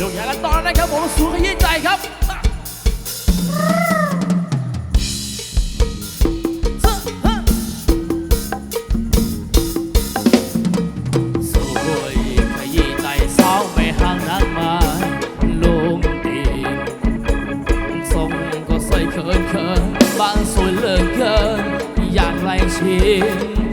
ยกย้ายกันต่อนะครับผมสูงขยี้ใจครับสวยขยี้ใจสาวไม่ห่างนักไมาลุงตีนทรงก็ใส่เขินเขินบางส่วนเลือเกินอยากไล่ชินแม่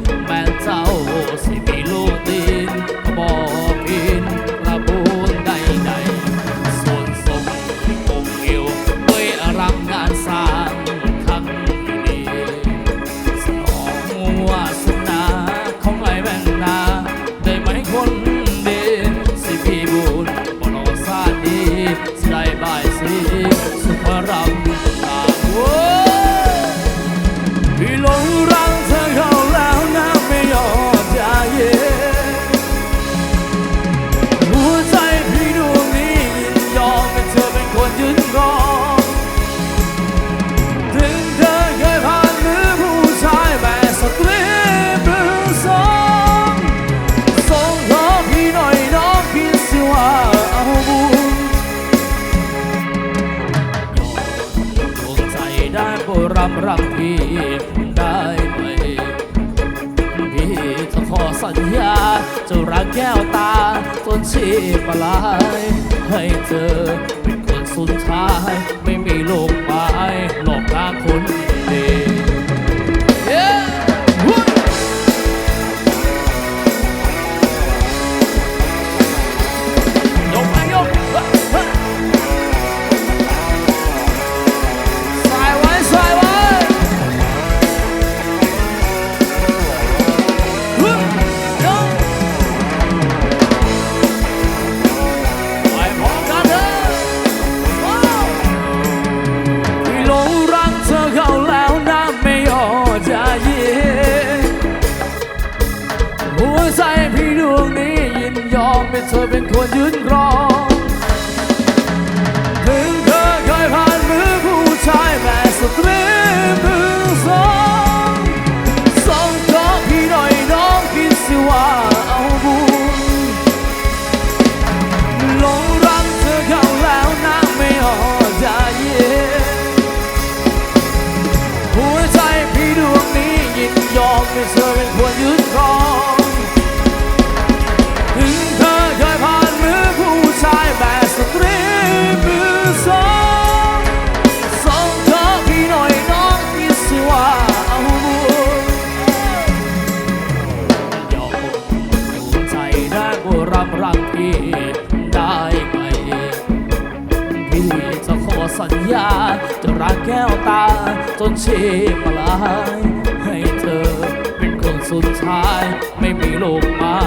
รดรำรำพี่ได้ไหม พี่จะขอสัญญาจะรักแก้วตาจนชีพลาย ให้เธอเป็นคนสุดท้ายไม่มี หัวใจพี่ดวงนี้ยินยอมเป็นเธอเป็นคนยืนรองถึงเธอเคยผ่านมือผู้ชายแม่สตรีมือสองส่งขอพี่หน่อยน้องคิดสิว่าเอาบุญหลงรักเธอเข้าแล้วนะไม่ออกจเย็นหัวใจพี่ดวงนี้ยินยอมให้เธอเป็นคนยืนรอ สัญญา จะรักแก้วตา จนชีพลาย ให้เธอเป็นคนสุดท้าย ไม่มีโลกไม้